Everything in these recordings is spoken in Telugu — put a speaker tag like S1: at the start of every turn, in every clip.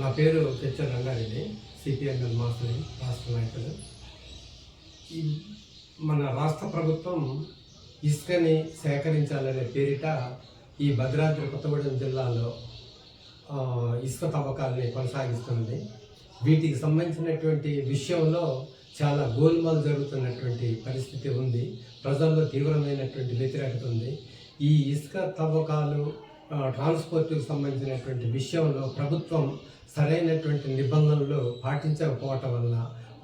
S1: నా పేరు కెచ్చ రంగారెడ్డి సిపిఎంఎల్ మాస్టరి రాష్ట్ర నాయకులు. ఈ మన రాష్ట్ర ప్రభుత్వం ఇసుకని సేకరించాలనే పేరిట ఈ భద్రాద్రి కొత్తగూడెం జిల్లాలో ఇసుక తవ్వకాలని కొనసాగిస్తున్నది వీటికి సంబంధించినటువంటి విషయంలో చాలా గోల్మాల్ జరుగుతున్నటువంటి పరిస్థితి ఉంది. ప్రజల్లో తీవ్రమైనటువంటి వ్యతిరేకత ఉంది. ఈ ఇసుక తవ్వకాలు ట్రాన్స్పోర్ట్కి సంబంధించినటువంటి విషయంలో ప్రభుత్వం సరైనటువంటి నిబంధనలు పాటించకపోవటం వల్ల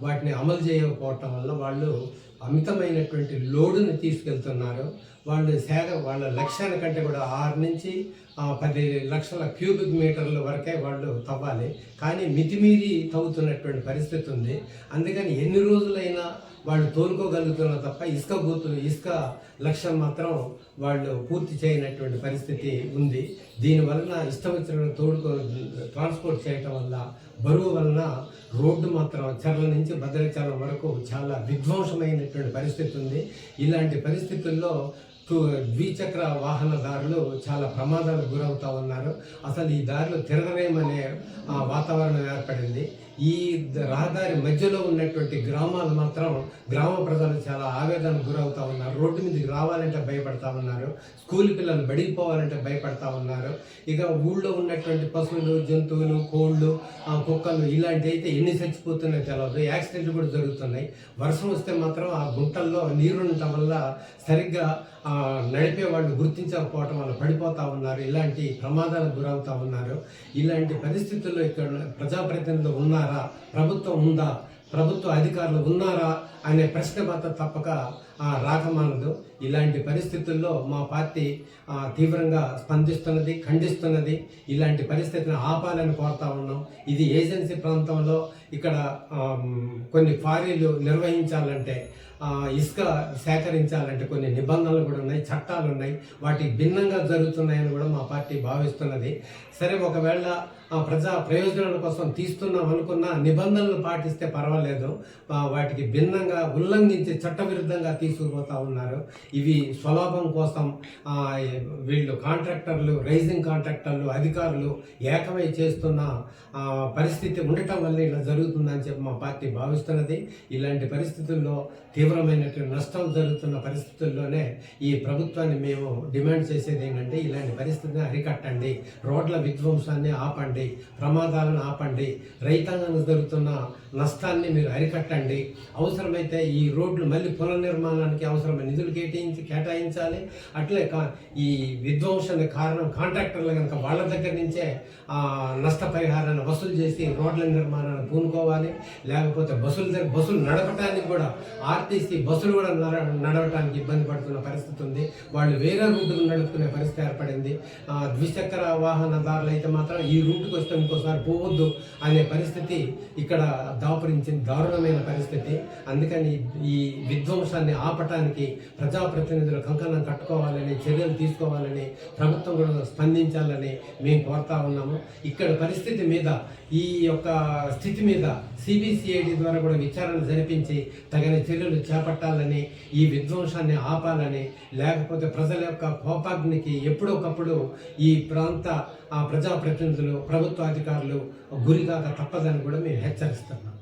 S1: వాటిని అమలు చేయకపోవటం వల్ల వాళ్ళు అమితమైనటువంటి లోడుని తీసుకెళ్తున్నారు. వాళ్ళు సేగ వాళ్ళ లక్ష్యానికంటే కూడా ఆరు నుంచి పది లక్షల క్యూబిక్ మీటర్ల వరకే వాళ్ళు తవ్వాలి. కానీ మితిమీరి తవ్వుతున్నటువంటి పరిస్థితి ఉంది. అందుకని ఎన్ని రోజులైనా వాళ్ళు తోలుకోగలుగుతున్నారు తప్ప ఇసుక గుర్తులు ఇసుక లక్ష్యం మాత్రం వాళ్ళు పూర్తి చేయనటువంటి పరిస్థితి ఉంది. దీనివలన ఇష్టం వచ్చిన తోడుకో ట్రాన్స్పోర్ట్ చేయటం వల్ల బరువు వలన రోడ్డు మాత్రం చెరల నుంచి భద్రాచలం వరకు చాలా విధ్వంసమైనటువంటి పరిస్థితి ఉంది. ఇలాంటి పరిస్థితుల్లో ద్విచక్ర వాహనదారులు చాలా ప్రమాదాలకు గురవుతూ ఉన్నారు. అసలు ఈ దారిలో తిరగలేమనే ఆ, వాతావరణం ఏర్పడింది. ఈ రహదారి మధ్యలో ఉన్నటువంటి గ్రామాలు మాత్రం గ్రామ ప్రజలు చాలా ఆవేదనకు గురవుతా ఉన్నారు. రోడ్డు మీదకి రావాలంటే భయపడతా ఉన్నారు. స్కూల్ పిల్లలు బడికి పోవాలంటే భయపడతా ఉన్నారు. ఇక ఊళ్ళో ఉన్నటువంటి పశువులు జంతువులు కోళ్ళు ఆ, కుక్కలు ఇలాంటి అయితే ఎన్ని చచ్చిపోతున్నాయో తెలియదు యాక్సిడెంట్లు కూడా జరుగుతున్నాయి. వర్షం వస్తే మాత్రం ఆ గుంటల్లో నీరుండటం వల్ల సరిగ్గా నడిపే వాళ్ళు గుర్తించకపోవటం వల్ల పడిపోతూ ఉన్నారు. ఇలాంటి ప్రమాదాలకు గురవుతూ ఉన్నారు. ఇలాంటి పరిస్థితుల్లో ఇక్కడ ప్రజాప్రతినిధులు ఉన్నారు. ప్రభుత్వం ఉందా? ప్రభుత్వ అధికారులు ఉన్నారా? అనే ప్రశ్న మాత్రం తప్పక రాకమానదు. ఇలాంటి పరిస్థితుల్లో మా పార్టీ తీవ్రంగా స్పందిస్తున్నది ఖండిస్తున్నది. ఇలాంటి పరిస్థితిని ఆపాలని కోరుతా ఉన్నాం. ఇది ఏజెన్సీ ప్రాంతంలో ఇక్కడ కొన్ని క్వారీలు నిర్వహించాలంటే ఇసుక సేకరించాలంటే కొన్ని నిబంధనలు కూడా ఉన్నాయి చట్టాలు ఉన్నాయి. వాటికి భిన్నంగా జరుగుతున్నాయని కూడా మా పార్టీ భావిస్తున్నది. సరే ఒకవేళ ప్రజా ప్రయోజనాల కోసం తీస్తున్నాం అనుకున్న నిబంధనలు పాటిస్తే పర్వాలేదు. వాటికి భిన్నంగా ఉల్లంఘించి చట్టవిరుద్ధంగా తీసుకుపోతూ ఉన్నారు. ఇవి స్వలాభం కోసం వీళ్ళు కాంట్రాక్టర్లు రైజింగ్ కాంట్రాక్టర్లు అధికారులు ఏకమై చేస్తున్న పరిస్థితి ఉండటం వల్ల ఇలా జరుగుతుందని చెప్పి మా పార్టీ భావిస్తున్నది. ఇలాంటి పరిస్థితుల్లో తీవ్రమైనటువంటి నష్టాలు జరుగుతున్న పరిస్థితుల్లోనే ఈ ప్రభుత్వాన్ని మేము డిమాండ్ చేసేది ఏంటంటే ఇలాంటి పరిస్థితిని అరికట్టండి. రోడ్ల విధ్వంసాన్ని ఆపండి. ప్రమాదాలను ఆపండి. రైతాంగానికి జరుగుతున్న నష్టాన్ని మీరు అరికట్టండి. అవసరమైతే ఈ రోడ్లు మళ్ళీ పునర్నిర్మాణం పునర్నిర్మాణానికి అవసరమైన నిధులు కేటాయించి కేటాయించాలి. అట్లే కా ఈ విధ్వంసానికి కారణం కాంట్రాక్టర్లు కనుక వాళ్ళ దగ్గర నుంచే నష్టపరిహారాన్ని వసూలు చేసి రోడ్ల నిర్మాణాన్ని పూనుకోవాలి. లేకపోతే బస్సులు దగ్గర బస్సులు నడపడానికి కూడా ఆర్టీసీ బస్సులు కూడా నడవడానికి నడవటానికి ఇబ్బంది పడుతున్న పరిస్థితి ఉంది. వాళ్ళు వేరే రూటులు నడుపుకునే పరిస్థితి ఏర్పడింది. ద్విచక్ర వాహనదారులు అయితే మాత్రం ఈ రూట్కి వస్తే ఇంకోసారి పోవద్దు అనే పరిస్థితి ఇక్కడ దాపురించిన దారుణమైన పరిస్థితి. అందుకని ఈ విధ్వంసాన్ని ఆపటానికి ప్రజాప్రతినిధులు కంకణం కట్టుకోవాలని చర్యలు తీసుకోవాలని ప్రభుత్వం కూడా స్పందించాలని మేము కోరుతా ఉన్నాము. ఇక్కడ పరిస్థితి మీద ఈ యొక్క స్థితి మీద సిబిసిఐడి ద్వారా కూడా విచారణ జరిపించి తగిన చర్యలు చేపట్టాలని ఈ విధ్వంసాన్ని ఆపాలని లేకపోతే ప్రజల యొక్క కోపాగ్నికి ఎప్పుడొకప్పుడు ఈ ప్రాంత ఆ ప్రజాప్రతినిధులు ప్రభుత్వ అధికారులు గురికాక తప్పదని కూడా మేము హెచ్చరిస్తున్నాం.